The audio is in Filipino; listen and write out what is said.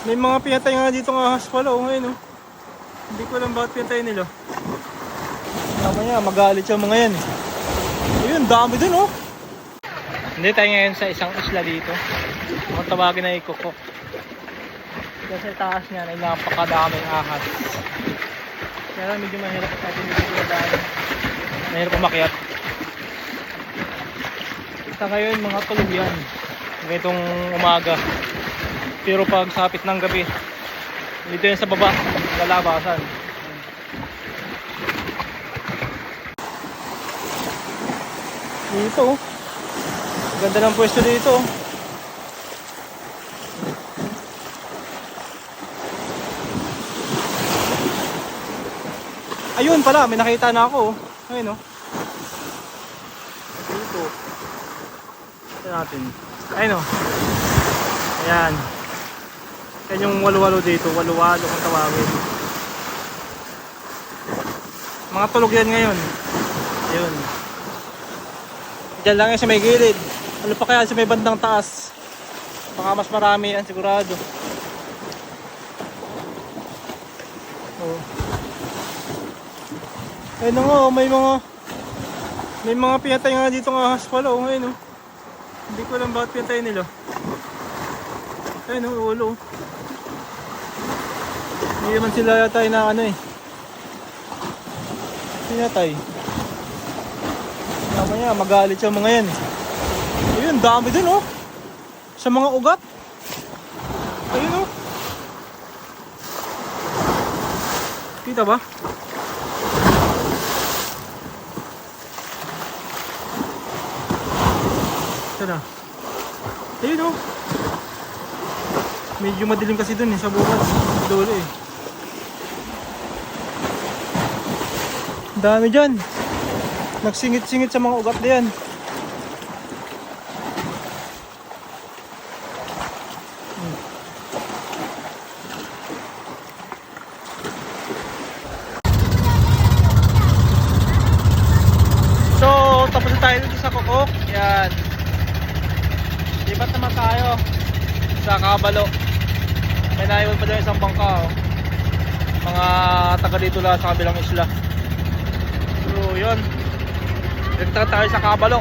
May mga pinatay nga dito ng ahas pala, oh, ngayon, oh. Hindi ko alam bakit pinatay nila. Mamaya, magalit yung mga yan, eh. Ayun, dami dun, oh. Hindi tayo ngayon sa isang isla dito. Kung tawagin na ikukok. Kasi taas niya ay napakadaming ahas. Kaya medyo mahirap natin dito sa daan. Mahirap umakyat. Sa ngayon, mga tulog yan. Ganitong umaga. Pero pag sapit ng gabi, dito yan sa baba, lalabasan. Dito, oh. Ganda ng pwesto dito. oh. Ayun pala, may nakita na ako. oh. Ayun oh. Dito. Ito natin. Ayun oh. Ayan. Yan yung walo-walo dito. Walo-walo kung tawagin. Mga tulog yan ngayon. Ayun. Diyan lang yan sa may gilid. Ano pa kaya sa may bandang taas? Baka mas marami yan sigurado. Oh. Ayun nga, oh, may mga may mga pinatay nga dito ng ahas pala, oh, ngayon, oh. Hindi ko alam bakit pinatay nila. Ayun, oh, ulo, oh. Hindi naman sila yata na ano eh. Pinatay. Mamaya, magalit yung mga yan eh. Ayun, dami dun, oh. Sa mga ugat. Ayun, oh. Kita ba? Sana. Ayun oh. Medyo madilim kasi dun eh, sa bukas. Dulo eh. Dami dyan. Nagsingit-singit sa mga ugat na yan. So, tapos na tayo dito sa Kokok. Yan. Lipat naman tayo sa Kabalo. May naiwan pa dyan isang bangka. Oh. Mga taga dito lang sa kabilang isla. So, yun. Dito tayo sa Kabalo.